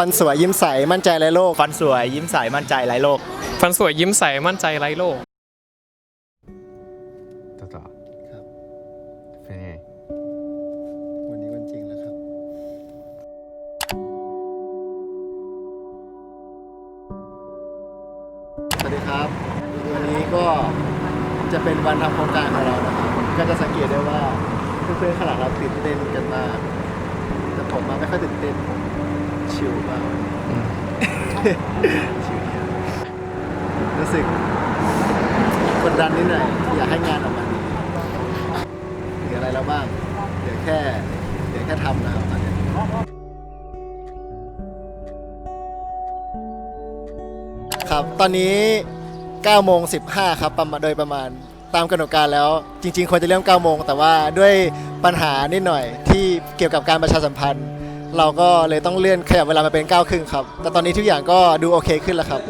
ฟันสวยยิ้มใสมั่นใจในโลกฟันสวยยิ้มใสมั่นใจไร้โรคฟันสวยยิ้มใสมั่นใจไร้โรคต่อต่อครับเป็นไงวันนี้วันจริงแล้วครับ สวัสดีครับ วันนี้ก็จะเป็นวันทำโครงการของเรานะครับก็จะสังเกตได้ว่าเพื่อนๆขางหนาดเราตื่นเต้นกันมากแต่ผมมาไม่ค่อยตื่นเต้นผม ชิลมากชิลรู้สึกกดดันนิดหน่อยอยากให้งานออกมาดีเหลืออะไรแล้วบ้างเหลือแค่เหลือแค่ทำนะครับตอนนี้ครับตอนนี้9โมง15 ครับประมาณโดยประมาณตามกำหนดการแล้ว จริง ๆควรจะเริ่ม9โมงแต่ว่าด้วยปัญหานิดหน่อยที่เกี่ยวกับการประชาสัมพันธ์ เราก็เลยต้องเลื่อนขยับเวลามาเป็น9ครึ่งครับ แต่ตอนนี้ทุกอย่างก็ดูโอเคขึ้นแล้วครับ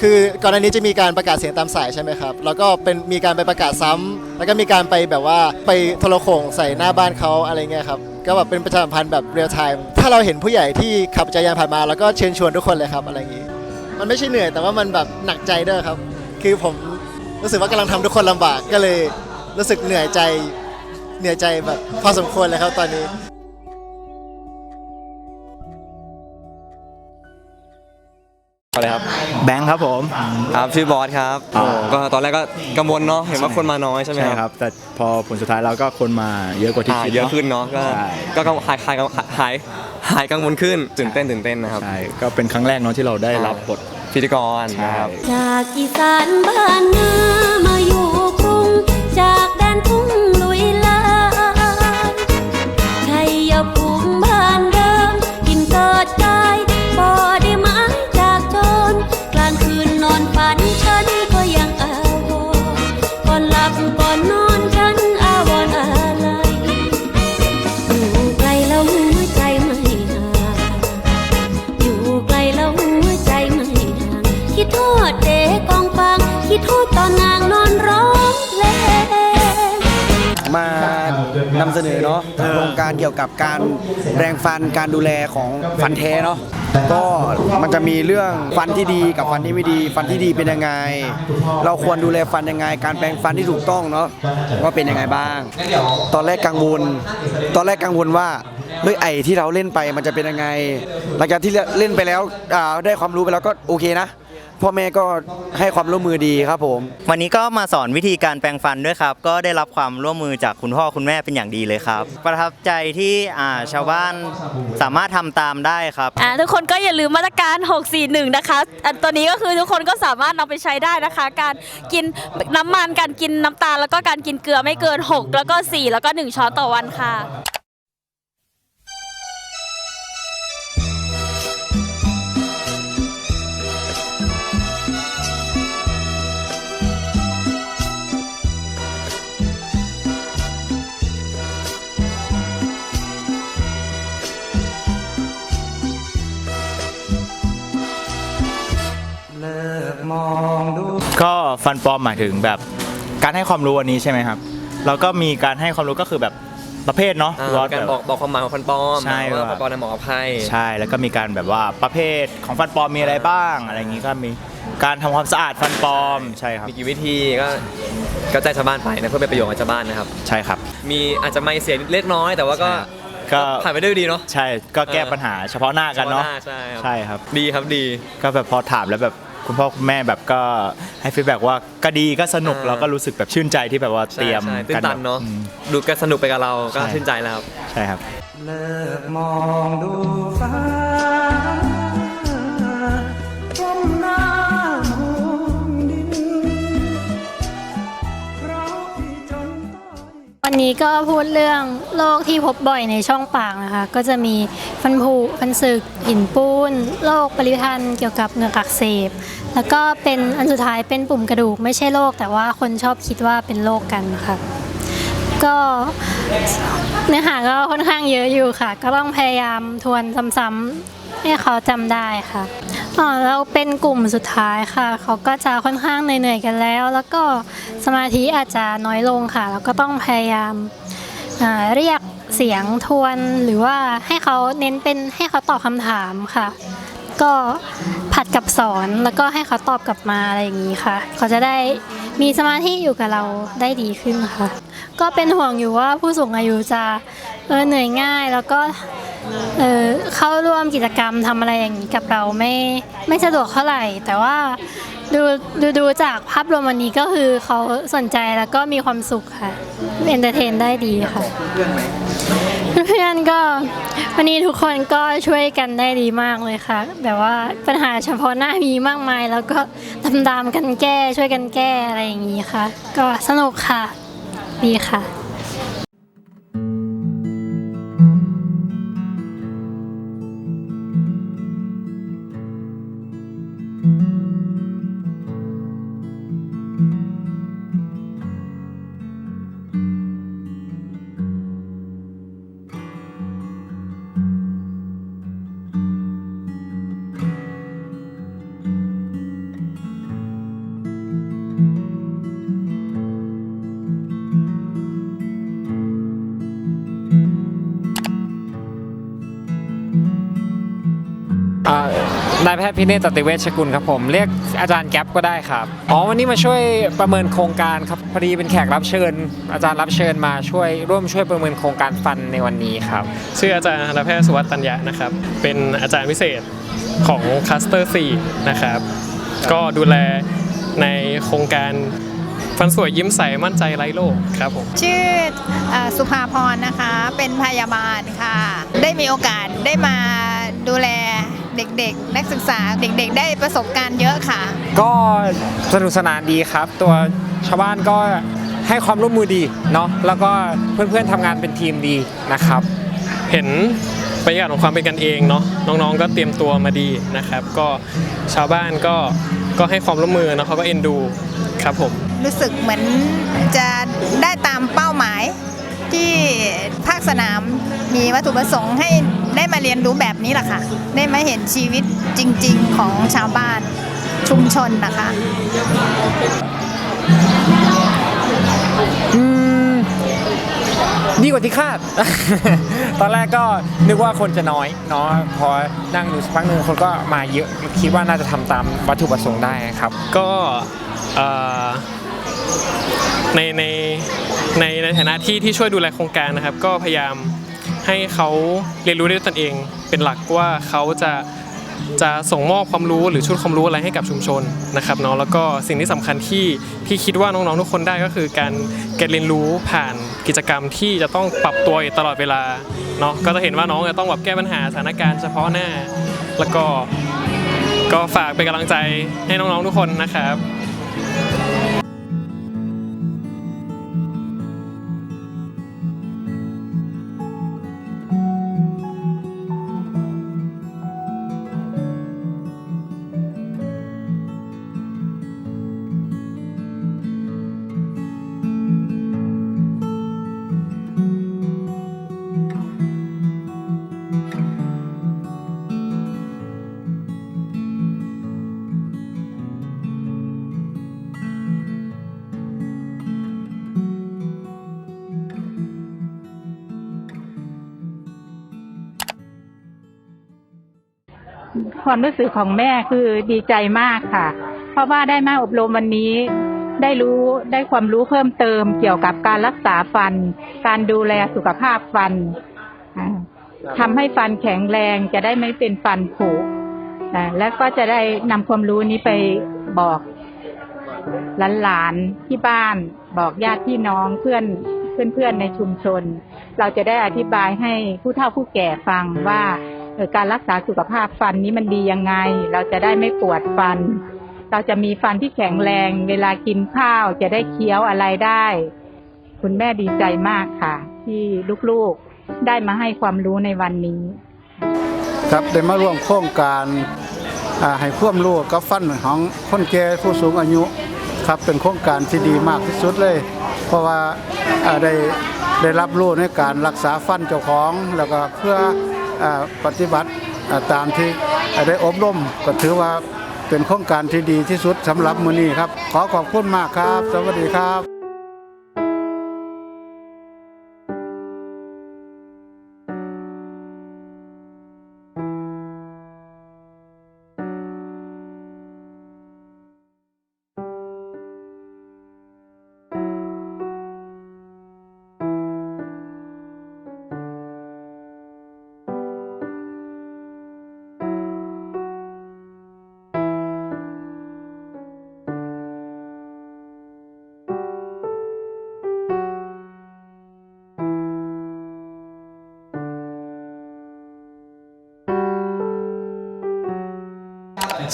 คือก่อนหน้านี้จะมีการประกาศเสียงตามสายใช่ไหมครับ แล้วก็เป็นมีการไปประกาศซ้ำแล้วก็มีการไปแบบว่าไปโทรโข่งใส่หน้าบ้านเขาอะไรเงี้ยครับ ก็แบบเป็นประชาสัมพันธ์แบบเรียลไทม์ ถ้าเราเห็นผู้ใหญ่ที่ขับจักรยานผ่านมา แล้วก็เชิญชวนทุกคนเลยครับอะไรอย่างงี้ มันไม่ใช่เหนื่อยแต่ว่ามันแบบหนักใจด้วยครับ คือผมรู้สึกว่ากำลังทำทุกคนลำบากก็เลยรู้สึกเหนื่อยใจเหนื่อยใจแบบพอสมควรเลยครับตอนนี้ อะไรครับ แบงค์ครับผม ครับชื่อบอสครับอ่า ก็ตอนแรกก็กังวลเนาะเห็นว่าคนมาน้อยใช่ไหมใช่ครับ แต่พอผลสุดท้ายเราก็คนมาเยอะกว่าที่อ่าคิดเยอะขึ้นเนาะก็ใช่ก็กังหายหายหายหายกังวลขึ้นตื่นเต้นตื่นเต้นนะครับใช่ก็เป็นครั้งแรกเนาะที่เราได้รับบท พิธีกรนะครับ จากอีสานบ้านนามาอยู่ นำเสนอเนาะโครงการเกี่ยวกับการแปรงฟันการดูแลของฟันแท้เนาะก็มันจะมีเรื่องฟันที่ดีกับฟันที่ไม่ดี ฟันที่ดีเป็นยังไง เราควรดูแลฟันยังไง การแปรงฟันที่ถูกต้องเนาะว่าเป็นยังไงบ้าง ตอนแรกกังวล ตอนแรกกังวลว่าเฮ้ยไอที่เราเล่นไปมันจะเป็นยังไงหลังจากที่เล่นไปแล้วอ่าได้ความรู้ไปแล้วก็โอเคนะ พ่อแม่ก็ให้ความร่วมมือดีครับผม วันนี้ก็มาสอนวิธีการแปรงฟันด้วยครับ ก็ได้รับความร่วมมือจากคุณพ่อคุณแม่เป็นอย่างดีเลยครับ ประทับใจที่อ่าชาวบ้านสามารถทำตามได้ครับ อ่าทุกคนก็อย่าลืมมาตรการ 641 นะคะอันตัวนี้ก็คือทุกคนก็สามารถนำไปใช้ได้นะคะ การกินน้ำมัน การกินน้ำตาล แล้วก็การกินเกลือไม่เกิน 6 แล้วก็ 4 แล้วก็ 1 ช้อนต่อวันค่ะ ก็ฟันปลอมหมายถึงแบบการให้ความรู้วันนี้ใช่ไหมครับ แล้วก็มีการให้ความรู้ก็คือแบบประเภทเนาะอ่าว่าการแบบ บอกบอกความหมายของฟันปลอมใช่ว่าว่า ฟันปลอมในยเหมาะกับใครใช่ แล้วก็มีการแบบว่าประเภทของฟันปลอมมีอะไรบ้าง อะไรอย่างนี้ก็มีการทำความสะอาดฟันปลอมใช่ครับมีกี่วิธีก็ก็แจ้งชาวบ้านไปนะเพื่อเป็นประโยชน์กับชาวบ้านนะครับ ใช่ครับ มีอาจจะไม่เสียเล็กน้อยแต่ว่าก็ก็ ผ่านไปด้วยดีเนาะ ใช่ก็แก้ปัญหาเฉพาะหน้ากันเนาะฉพหใช่ครับ ใช่ครับ ดีครับดี ก็แบบพอถามแล้วแบบ คุณพ่อคุณแม่แบบก็ให้ฟีดแบ็กว่าก็ดีก็สนุกอ่า แล้วก็รู้สึกแบบชื่นใจที่แบบว่าใช่เตรียมใช่ตื่กันนตันเนาะอืม ดูกันสนุกไปกับเราก็ใช่ ชื่นใจแล้วครับ ใช่ครับ เลิกมองดูฟ้า นี้ก็พูดเรื่องโรคที่พบบ่อยในช่องปากนะคะ ก็จะมีฟันผุฟันสึกหินปูนโรคปริพันเกี่ยวกับเหงือกอักเสบ แล้วก็เป็นอันสุดท้ายเป็นปุ่มกระดูกไม่ใช่โรคแต่ว่าคนชอบคิดว่าเป็นโรคกันค่ะก็เนื้อหาก็ค่อนข้างเยอะอยู่ค่ะ ก็ต้องพยายามทวนซ้ำๆให้เขาจำได้ค่ะ อ๋อแล้วเป็นกลุ่มสุดท้ายค่ะ เขาก็จะค่อนข้างเหนื่อยๆกันแล้ว แล้วก็สมาธิอาจจะน้อยลงค่ะ แล้วก็ต้องพยายามเรียกเสียงทวนหรือว่าให้เขาเน้นเป็นให้เขาตอบคำถามค่ะ ก็ผัดกับสอนแล้วก็ให้เขาตอบกลับมาอะไรอย่างนี้ค่ะ เขาจะได้มีสมาธิอยู่กับเราได้ดีขึ้นค่ะ ก็เป็นห่วงอยู่ว่าผู้สูงอายุจะเออเหนื่อยง่ายแล้วก็ เออเข้าร่วมกิจกรรมทำอะไรอย่างนี้กับเราไม่ไม่สะดวกเท่าไหร่ แต่ว่าดูดูดูจากภาพรวมวันนี้ก็คือเขาสนใจแล้วก็มีความสุขค่ะเอนเตอร์เทนได้ดีค่ะ เพื่อนๆก็วันนี้ทุกคนก็ช่วยกันได้ดีมากเลยค่ะ แบบว่าปัญหาเฉพาะหน้ามีมากมาย แล้วก็ตามๆกันแก้ช่วยกันแก้อะไรอย่างนี้ค่ะ ก็สนุกค่ะ ดีค่ะ นายแพทย์พิเนศตติเวชกุลครับผมเรียกอาจารย์แก๊ปก็ได้ครับอ๋อวันนี้มาช่วยประเมินโครงการครับพอดีเป็นแขกรับเชิญ อาจารย์รับเชิญมาช่วยร่วมช่วยประเมินโครงการฟันในวันนี้ครับชื่ออาจารย์นายแพทย์สุวัตตัญญะนะครับเป็นอาจารย์พิเศษของคลัสเตอร์4นะครับก็ดูแลในโครงการฟันสวยยิ้มใสมั่นใจไร้โรคครับผมชื่อเอ่อสุภาพรนะคะเป็นพยาบาลค่ะ ได้มีโอกาสได้มาดูแล เด็กๆ นักศึกษาเด็กๆ ได้ประสบการณ์เยอะค่ะ ก็สนุกสนานดีครับ ตัวชาวบ้านก็ให้ความร่วมมือดีเนาะแล้วก็เพื่อนๆทำงานเป็นทีมดีนะครับ เห็นบรรยากาศของความเป็นกันเองเนาะน้องๆ ก็เตรียมตัวมาดีนะครับ ก็ชาวบ้านก็ก็ให้ความร่วมมือเนาะเขาก็เอ็นดูครับผม รู้สึกเหมือนจะได้ตามเป้าหมาย ที่ภาคสนามมีวัตถุประสงค์ให้ได้มาเรียนรู้แบบนี้แหละค่ะ ได้มาเห็นชีวิตจริง ๆของชาวบ้านชุมชนนะคะอืมดีกว่าที่คาด ตอนแรกก็นึกว่าคนจะน้อยเนาะพอนั่งดูสักพักหนึ่งคนก็มาเยอะคิดว่าน่าจะทำตามวัตถุประสงค์ได้ครับ ก็เอ่อในใน ในในฐานะที่ที่ช่วยดูแลโครงการนะครับ ก็พยายามให้เขาเรียนรู้ด้วยตนเอง เป็นหลักว่าเขาจะจะส่งมอบความรู้หรือชุดความรู้อะไรให้กับชุมชนนะครับเนาะแล้วก็สิ่งที่สำคัญที่ที่คิดว่าน้องๆทุกคนได้ก็คือการการเรียนรู้ผ่านกิจกรรมที่จะต้องปรับตัวตลอดเวลาเนาะก็จะเห็นว่าน้องจะต้องแบบแก้ปัญหาสถานการณ์เฉพาะหน้า แล้วก็ก็ฝากเป็นกำลังใจให้น้องๆทุกคนนะครับ ความรู้สึกของแม่คือดีใจมากค่ะ เพราะว่าได้มาอบรมวันนี้ ได้รู้ได้ความรู้เพิ่มเติมเกี่ยวกับการรักษาฟัน การดูแลสุขภาพฟันอ่าทำให้ฟันแข็งแรงจะได้ไม่เป็นฟันผุและก็จะได้นำความรู้นี้ไปบอกหลานๆที่บ้านบอกญาติพี่น้องเพื่อนเพื่อนๆในชุมชน เราจะได้อธิบายให้ผู้เฒ่าผู้แก่ฟังว่า การรักษาสุขภาพฟันนี้มันดียังไง เราจะได้ไม่ปวดฟัน เราจะมีฟันที่แข็งแรง เวลากินข้าวจะได้เคี้ยวอะไรได้ คุณแม่ดีใจมากค่ะ ที่ลูกๆได้มาให้ความรู้ในวันนี้ ครับได้มาร่วมโครงการให้ความรู้กับฟันของคนแก่ผู้สูงอายุครับเป็นโครงการที่ดีมากที่สุดเลย เพราะว่าได้ได้รับรู้ในการรักษาฟันเจ้าของแล้วก็เพื่อ ปฏิบัติตามที่ได้อบรมก็ถือว่าเป็นโครงการที่ดีที่สุดสำหรับมือนี้ครับ ขอขอบคุณมากครับ สวัสดีครับ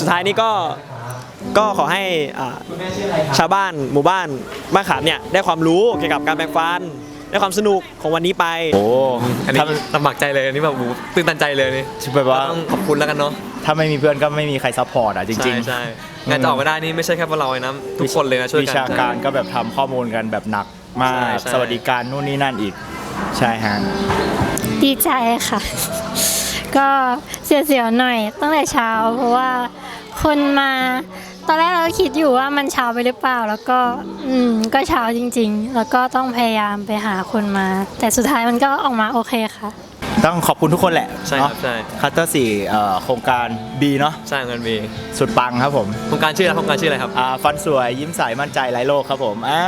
สุดท้ายนี้ก็ก็ขอให้อ่าชาวบ้านหมู่บ้านบ้านขามเนี่ยได้ความรู้เกี่ยวกับการแปรงฟันได้ความสนุกของวันนี้ไป โอ้อันนี้ลำบากใจเลยอันนี้แบบโอ้โหตื่นตันใจเลยนี่แบบว่า ต้องขอบคุณแล้วกันเนาะถ้าไม่มีเพื่อนก็ไม่มีใครซัพพอร์ตอะจริง ใช่ๆใช่งานจะออกมาได้นี่ไม่ใช่แค่พวกเราเลยนะทุกคนเลยนะช่วยวิกันชาการก็แบบทำข้อมูลกันแบบหนักมากใช่ใช่ สวัสดิการนู่นนี่นั่นอีก ใช่ฮะ ดีใจค่ะ ก็เสียวๆหน่อยตั้งแต่เช้า เพราะว่า คนมา ตอนแรกเราก็คิดอยู่ว่ามันเช้าไปหรือเปล่า แล้วก็อืมก็เช้าจริง ๆ แล้วก็ต้องพยายามไปหาคนมา แต่สุดท้ายมันก็ออกมาโอเคค่ะ ต้องขอบคุณทุกคนแหละใช่ครับใช่ คัตเตอร์สี่โครงการ B เนาะใช่เงินมีสุดปังครับผมโครงการชื่ออะไรโครงการชื่ออะไรครับ อ่าฟันสวยยิ้มใสมั่นใจไร้โรคครับผมอ่า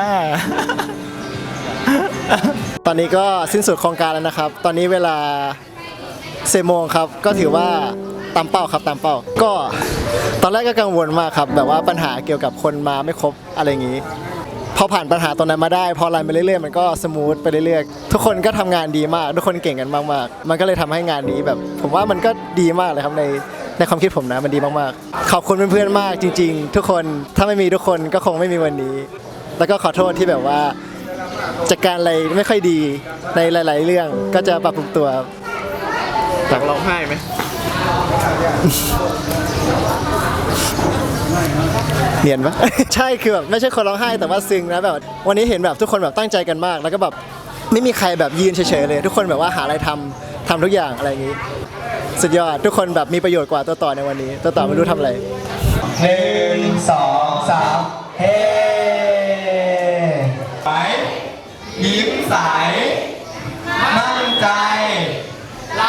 ตอนนี้ก็สิ้นสุดโครงการแล้วนะครับ ตอนนี้เวลาเซโมงครับ ก็ถือว่าตามเป้าครับตามเป้า ก็ ตอนแรกก็กังวลมากครับ แบบว่าปัญหาเกี่ยวกับคนมาไม่ครบอะไรอย่างนี้ พอผ่านปัญหาตรงนั้นมาได้ พอรันไปเรื่อยๆ มันก็สมูทไปเรื่อยๆ ทุกคนก็ทำงานดีมาก ทุกคนเก่งกันมากๆ มันก็เลยทำให้งานนี้แบบ ผมว่ามันก็ดีมากเลยครับในในความคิดผมนะมันดีมากๆ ขอบคุณเพื่อนๆมากจริง ๆ ทุกคนถ้าไม่มีทุกคนก็คงไม่มีวันนี้ แล้วก็ขอโทษที่แบบว่าจัดการอะไรไม่ค่อยดีในหลาย ๆ เรื่องก็จะปรับปรุงตัวอยากร้องไห้ไหม เนียนปะ ใช่คือแบบไม่ใช่คนร้องไห้แต่ว่าซึ้งนะแบบ วันนี้เห็นแบบทุกคนแบบตั้งใจกันมาก แล้วก็แบบไม่มีใครแบบยืนเฉยๆเลย ทุกคนแบบว่าหาอะไรทำทำทุกอย่างอะไรอย่างนี้สุดยอดทุกคนแบบมีประโยชน์กว่าตัวต่อในวันนี้ ตัวต่อไม่รู้ทำอะไร หนึ่งสองสามเฮ้ไปยิ้มใส มั่นใจไร